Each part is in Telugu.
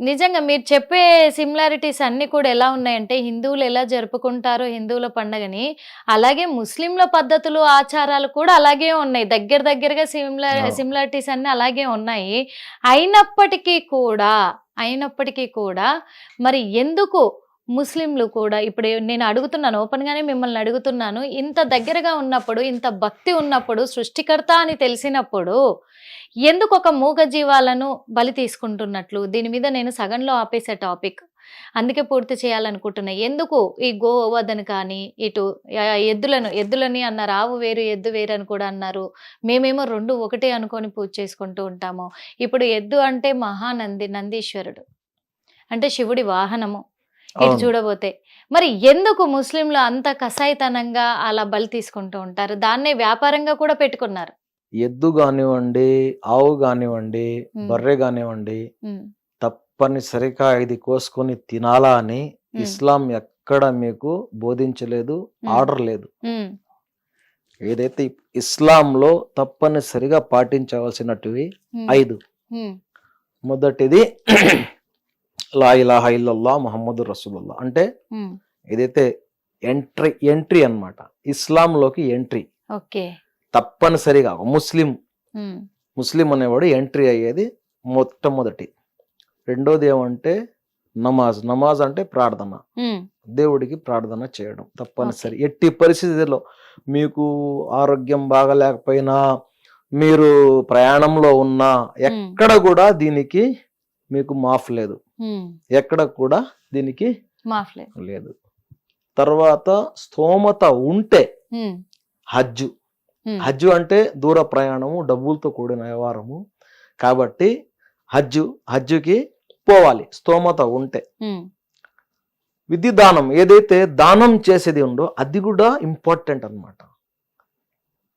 నిజంగా మీరు చెప్పే సిమిలారిటీస్ అన్ని కూడా ఎలా ఉన్నాయంటే హిందువులు ఎలా జరుపుకుంటారో హిందువుల పండగని అలాగే ముస్లింల పద్ధతులు ఆచారాలు కూడా అలాగే ఉన్నాయి దగ్గర దగ్గరగా సిమిలా అవును. సిమిలారిటీస్ అన్ని అలాగే ఉన్నాయి అయినప్పటికీ కూడా అయినప్పటికీ కూడా మరి ఎందుకు ముస్లింలు కూడా ఇప్పుడు నేను అడుగుతున్నాను ఓపెన్గానే మిమ్మల్ని అడుగుతున్నాను ఇంత దగ్గరగా ఉన్నప్పుడు ఇంత భక్తి ఉన్నప్పుడు సృష్టికర్త అని తెలిసినప్పుడు ఎందుకు ఒక మూగ జీవాలను బలి తీసుకుంటున్నట్లు? దీని మీద నేను సగంలో ఆపేసే టాపిక్. అందుకే పూర్తి చేయాలనుకుంటున్నా. ఎందుకు ఈ గోవధన కానీ ఇటు ఎద్దులను ఎద్దులని అన్నారు. ఆవు వేరు ఎద్దు వేరు అని కూడా అన్నారు. మేమేమో రెండు ఒకటే అనుకొని పూజ చేసుకుంటూ ఉంటాము. ఇప్పుడు ఎద్దు అంటే మహానంది నందీశ్వరుడు. అంటే శివుడి వాహనము. ఇటు. చూడబోతే. మరి ఎందుకు ముస్లింలు అంత కసాయితనంగా అలా బలి తీసుకుంటూ ఉంటారు? దాన్నే వ్యాపారంగా కూడా పెట్టుకున్నారు. ఎద్దు కానివ్వండి ఆవు కానివ్వండి. బర్రె కానివ్వండి తప్పనిసరిగా ఇది కోసుకొని తినాలా అని ఇస్లాం ఎక్కడ మీకు బోధించలేదు. ఆర్డర్ లేదు. ఏదైతే ఇస్లాంలో తప్పనిసరిగా పాటించవలసినటివి ఐదు. మొదటిది లా ఇలాహ ఇల్లల్లా ముహమ్మద్ రసూలుల్లా అంటే. ఏదైతే ఎంట్రీ ఎంట్రీ అన్నమాట. ఇస్లాంలోకి ఎంట్రీ. ఓకే. తప్పనిసరిగా ముస్లిం ముస్లిం అనేవాడు ఎంట్రీ అయ్యేది మొట్టమొదటి. రెండోది ఏమంటే నమాజ్. నమాజ్ అంటే ప్రార్థన. దేవుడికి ప్రార్థన చేయడం తప్పనిసరి. ఎట్టి పరిస్థితుల్లో మీకు ఆరోగ్యం బాగలేకపోయినా మీరు ప్రయాణంలో ఉన్నా ఎక్కడ కూడా దీనికి మీకు మాఫ్ లేదు. ఎక్కడ కూడా దీనికి మాఫ్లే లేదు. తర్వాత స్తోమత ఉంటే హజ్జు. హజ్జు అంటే దూర ప్రయాణము డబ్బులతో కూడిన వ్యవహారము. కాబట్టి హజ్జు హజ్జుకి పోవాలి స్తోమత ఉంటే. విధి దానం ఏదైతే దానం చేసేది ఉందో అది కూడా ఇంపార్టెంట్ అన్నమాట.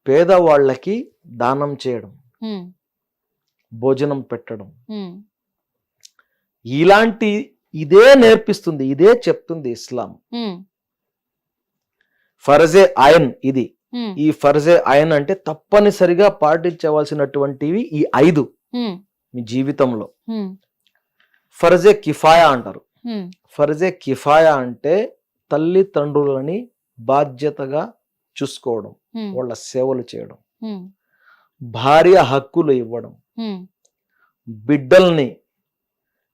పేదవాళ్ళకి దానం చేయడం. భోజనం పెట్టడం. ఇలాంటి ఇదే నేర్పిస్తుంది ఇదే చెప్తుంది ఇస్లాం. ఫర్జే ఆయన్ ఇది. ఈ ఫర్జే ఆయన్ అంటే తప్పనిసరిగా పాటించవలసినటువంటివి ఈ ఐదు మీ జీవితంలో. ఫర్జే కిఫాయా అంటారు. ఫర్జే కిఫాయా అంటే తల్లిదండ్రులని బాధ్యతగా చూసుకోవడం వాళ్ళ సేవలు చేయడం భార్య హక్కులు ఇవ్వడం బిడ్డల్ని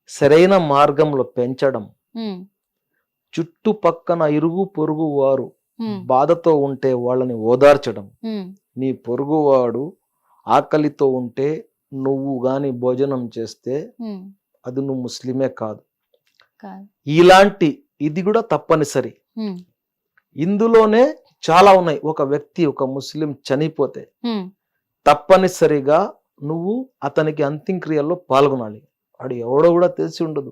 సరైన మార్గంలో పెంచడం చుట్టుపక్కన ఇరుగు పొరుగు వారు బాధతో ఉంటే వాళ్ళని ఓదార్చడం. నీ పొరుగువాడు ఆకలితో ఉంటే నువ్వు గాని భోజనం చేస్తే అది నువ్వు ముస్లిమే కాదు. ఇలాంటి ఇది కూడా తప్పనిసరి. ఇందులోనే చాలా ఉన్నాయి. ఒక వ్యక్తి ఒక ముస్లిం చనిపోతే తప్పనిసరిగా నువ్వు అతనికి అంత్యక్రియల్లో పాల్గొనాలి. వాడు ఎవడో కూడా తెలిసి ఉండదు.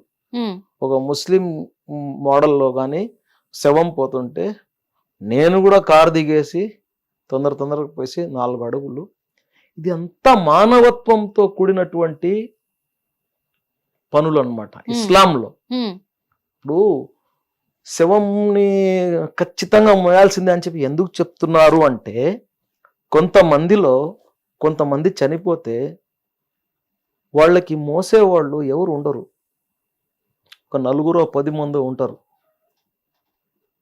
ఒక ముస్లిం మోడల్లో కానీ శవం పోతుంటే నేను కూడా కారు దిగేసి తొందర తొందరగా పోసి నాలుగు అడుగులు. ఇది అంతా మానవత్వంతో కూడినటువంటి పనులు అనమాట ఇస్లాంలో. ఇప్పుడు శవంని ఖచ్చితంగా మోయాల్సిందే అని చెప్పి ఎందుకు చెప్తున్నారు అంటే కొంతమందిలో కొంతమంది చనిపోతే వాళ్ళకి మోసేవాళ్ళు ఎవరు ఉండరు. ఒక నలుగురో పది మంది ఉంటారు.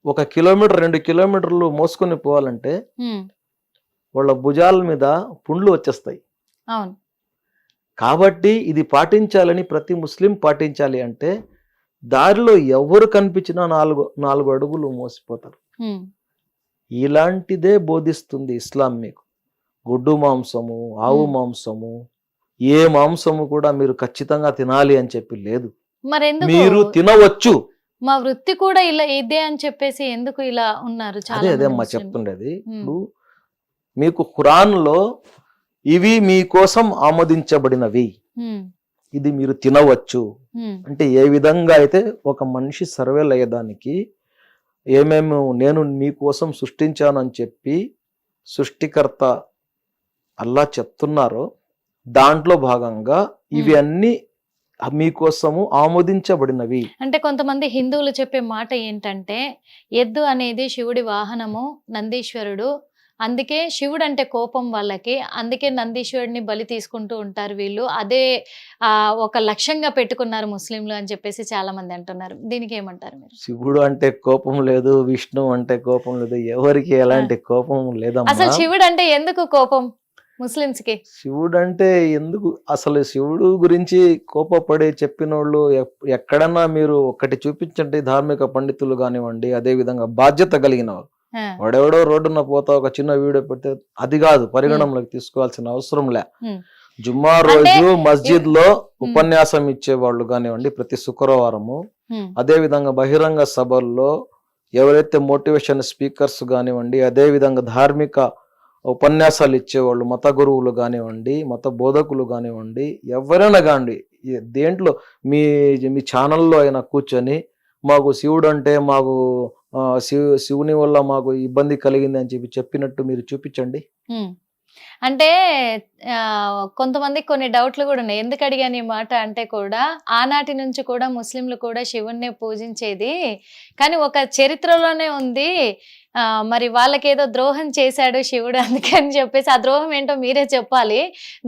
ఒక కిలోమీటర్ రెండు కిలోమీటర్లు మోసుకొని పోవాలంటే వాళ్ళ భుజాల మీద పుండ్లు వచ్చేస్తాయి. అవును. కాబట్టి ఇది పాటించాలని ప్రతి ముస్లిం పాటించాలి అంటే దారిలో ఎవరు కనిపించినా నాలుగు నాలుగు అడుగులు మోసిపోతారు. ఇలాంటిదే బోధిస్తుంది ఇస్లాం మీకు. గుడ్డు మాంసము ఆవు. మాంసము ఏ మాంసము కూడా మీరు ఖచ్చితంగా తినాలి అని చెప్పి లేదు. మీరు తినవచ్చు. మా వృత్తి కూడా ఇలా ఇదే అని చెప్పేసి ఎందుకు ఇలా ఉన్నారు చాలా అదే అదే అమ్మా. చెప్తుండేది. ఇప్పుడు మీకు ఖురాన్లో ఇవి మీకోసం ఆమోదించబడినవి ఇది మీరు తినవచ్చు అంటే ఏ విధంగా అయితే ఒక మనిషి సర్వేలు అయ్యేదానికి ఏమేమి నేను మీకోసం సృష్టించాను అని చెప్పి సృష్టికర్త అల్లా చెప్తున్నారో దాంట్లో భాగంగా ఇవి. అన్ని మీకోసము ఆమోదించబడినవి. అంటే కొంతమంది హిందువులు చెప్పే మాట ఏంటంటే ఎద్దు అనేది శివుడి వాహనము నందీశ్వరుడు. అందుకే శివుడు అంటే కోపం వాళ్ళకి అందుకే నందీశ్వరుడిని బలి తీసుకుంటూ ఉంటారు వీళ్ళు. అదే ఆ, ఒక లక్ష్యంగా పెట్టుకున్నారు ముస్లింలు అని చెప్పేసి చాలా మంది అంటున్నారు. దీనికి ఏమంటారు మీరు? శివుడు అంటే కోపం లేదు విష్ణు అంటే కోపం లేదు ఎవరికి ఎలాంటి కోపం అసలు లేదమ్మా శివుడు అంటే ఎందుకు కోపం? ముస్లిమ్స్కి శివుడు అంటే ఎందుకు? అసలు శివుడు గురించి కోపపడి చెప్పిన వాళ్ళు ఎక్కడన్నా మీరు ఒకటి చూపించండి ధార్మిక పండితులు కానివ్వండి అదే విధంగా బాధ్యత కలిగిన వారు వాడెవడో రోడ్డున పోతా ఒక చిన్న వీడియో పెడితే అది కాదు పరిగణంలోకి తీసుకోవాల్సిన అవసరం లే. జుమ్మా రోజు మస్జిద్లో ఉపన్యాసం ఇచ్చే వాళ్ళు కానివ్వండి ప్రతి శుక్రవారము. అదే విధంగా బహిరంగ సభల్లో ఎవరైతే మోటివేషన్ స్పీకర్స్ కానివ్వండి అదే విధంగా ధార్మిక ఉపన్యాసాలు ఇచ్చేవాళ్ళు మత గురువులు కానివ్వండి మత బోధకులు కానివ్వండి ఎవరైనా కానివ్వండి దేంట్లో మీ మీ ఛానల్లో అయినా కూర్చొని మాకు శివుడు అంటే మాకు శివు శివుని వల్ల మాకు ఇబ్బంది కలిగింది అని చెప్పి చెప్పినట్టు మీరు చూపించండి. అంటే కొంతమందికి కొన్ని డౌట్లు కూడా ఉన్నాయి. ఎందుకు అడిగాను ఈ మాట అంటే కూడా ఆనాటి నుంచి కూడా ముస్లింలు కూడా శివుణ్ణి పూజించేది. కానీ ఒక చరిత్రలోనే ఉంది. మరి వాళ్ళకేదో ద్రోహం చేశాడు శివుడు అందుకని చెప్పేసి ఆ ద్రోహం ఏంటో మీరే చెప్పాలి.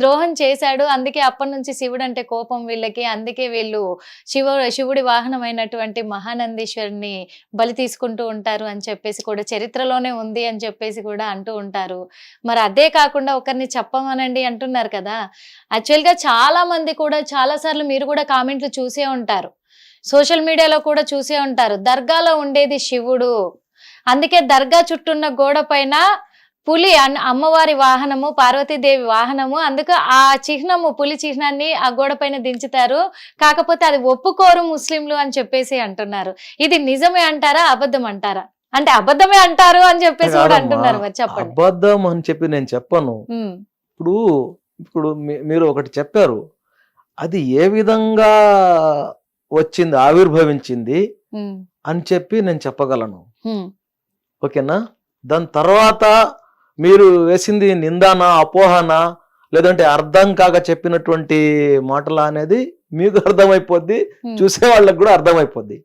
ద్రోహం చేశాడు అందుకే అప్పటి నుంచి శివుడు అంటే కోపం వీళ్ళకి అందుకే వీళ్ళు శివ శివుడి వాహనమైనటువంటి మహానందీశ్వరుని బలి తీసుకుంటూ ఉంటారు అని చెప్పేసి కూడా చరిత్రలోనే ఉంది అని చెప్పేసి కూడా అంటూ ఉంటారు. మరి అదే కాకుండా ఒకరిని చెప్పమనండి అంటున్నారు కదా. యాక్చువల్గా చాలా మంది కూడా చాలా సార్లు మీరు కూడా కామెంట్లు చూసే ఉంటారు. సోషల్ మీడియాలో కూడా చూసే ఉంటారు. దర్గాలో ఉండేది శివుడు. అందుకే దర్గా చుట్టూన్న గోడ పైన పులి అమ్మవారి వాహనము పార్వతీదేవి వాహనము అందుకు ఆ చిహ్నము పులి చిహ్నాన్ని ఆ గోడ పైన దించుతారు. కాకపోతే అది ఒప్పుకోరు ముస్లింలు అని చెప్పేసి అంటున్నారు. ఇది నిజమే అంటారా? అబద్ధం అంటారా? అంటే అబద్ధమే అంటారు అని చెప్పేసి కూడా అంటున్నారు మరి చెప్పండి. అబద్ధం అని చెప్పి నేను చెప్పను. ఇప్పుడు ఇప్పుడు మీరు ఒకటి చెప్పారు. అది ఏ విధంగా వచ్చింది ఆవిర్భవించింది అని చెప్పి నేను చెప్పగలను. ఓకేనా? దాని తర్వాత మీరు వేసింది నిందానా అపోహనా లేదంటే అర్థం కాక చెప్పినటువంటి మాటలా అనేది మీకు అర్థమైపోద్ది చూసే వాళ్ళకి కూడా అర్థమైపోద్ది.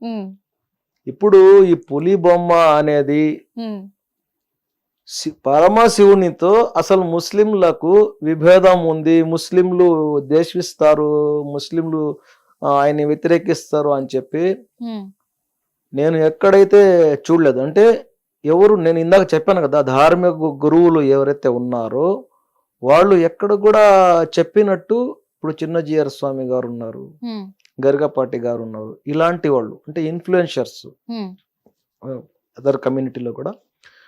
ఇప్పుడు ఈ పులి బొమ్మ అనేది పరమశివునితో అసలు ముస్లింలకు విభేదం ఉంది. ముస్లింలు దేశిస్తారు ముస్లింలు ఆయన్ని వ్యతిరేకిస్తారు అని చెప్పి నేను ఎక్కడైతే చూడలేదు. అంటే ఎవరు నేను ఇందాక చెప్పాను కదా ధార్మిక గురువులు ఎవరైతే ఉన్నారో వాళ్ళు ఎక్కడ కూడా చెప్పినట్టు ఇప్పుడు చిన్నజీఆర్ స్వామి గారు ఉన్నారు. గరిగపాటి గారు ఉన్నారు. ఇలాంటి వాళ్ళు అంటే ఇన్ఫ్లుయెన్షర్స్ అదర్ కమ్యూనిటీలో కూడా.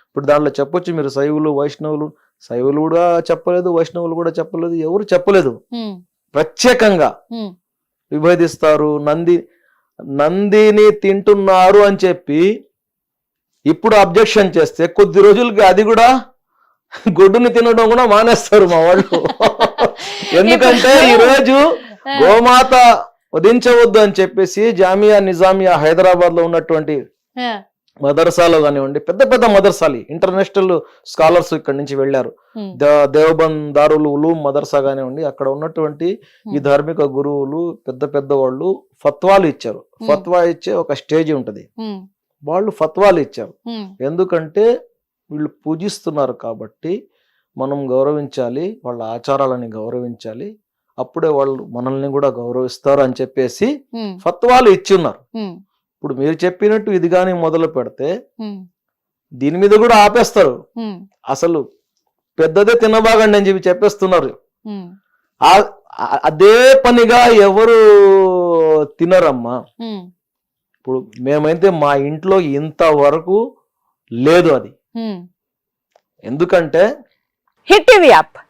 ఇప్పుడు దాంట్లో చెప్పొచ్చు మీరు శైవులు వైష్ణవులు. శైవులు కూడా చెప్పలేదు వైష్ణవులు కూడా చెప్పలేదు ఎవరు చెప్పలేదు. ఉమ్, ప్రత్యేకంగా ఉమ్, విభేదిస్తారు నంది నందిని తింటున్నారు అని చెప్పి ఇప్పుడు అబ్జెక్షన్ చేస్తే కొద్ది రోజులకి అది కూడా గొడ్డుని తినడం కూడా మానేస్తారు మా వాళ్ళు. ఎందుకంటే ఈ రోజు ఆ, గోమాత వధించవద్దు అని చెప్పేసి జామియా నిజామియా హైదరాబాద్లో ఉన్నటువంటి మదర్సాలో కానివ్వండి పెద్ద పెద్ద మదర్సాలు ఇంటర్నేషనల్ స్కాలర్స్ ఇక్కడ నుంచి వెళ్ళారు. ఉమ్, ద- దేవబంద్ దారులు మదర్సా కానివ్వండి అక్కడ ఉన్నటువంటి ఈ. ధార్మిక గురువులు పెద్ద పెద్ద వాళ్ళు ఫత్వాలు ఇచ్చారు. ఫత్వా ఇచ్చే ఒక స్టేజ్ ఉంటది. వాళ్ళు ఫత్వాలు ఇచ్చారు. ఎందుకంటే వీళ్ళు పూజిస్తున్నారు కాబట్టి మనం గౌరవించాలి వాళ్ళ ఆచారాలని గౌరవించాలి అప్పుడే వాళ్ళు మనల్ని కూడా గౌరవిస్తారు అని చెప్పేసి ఫత్వాలు ఇచ్చి ఉన్నారు. ఉమ్, ఇప్పుడు మీరు చెప్పినట్టు ఇది కానీ మొదలు పెడితే దీని మీద కూడా ఆపేస్తారు. అసలు పెద్దదే తినబాగండి అని చెప్పి చెప్పేస్తున్నారు. అదే పనిగా ఎవరు తినరమ్మా? ఇప్పుడు మేమైతే మా ఇంట్లో ఇంతవరకు లేదు అది. ఎందుకంటే హిట్ టీవీ యాప్.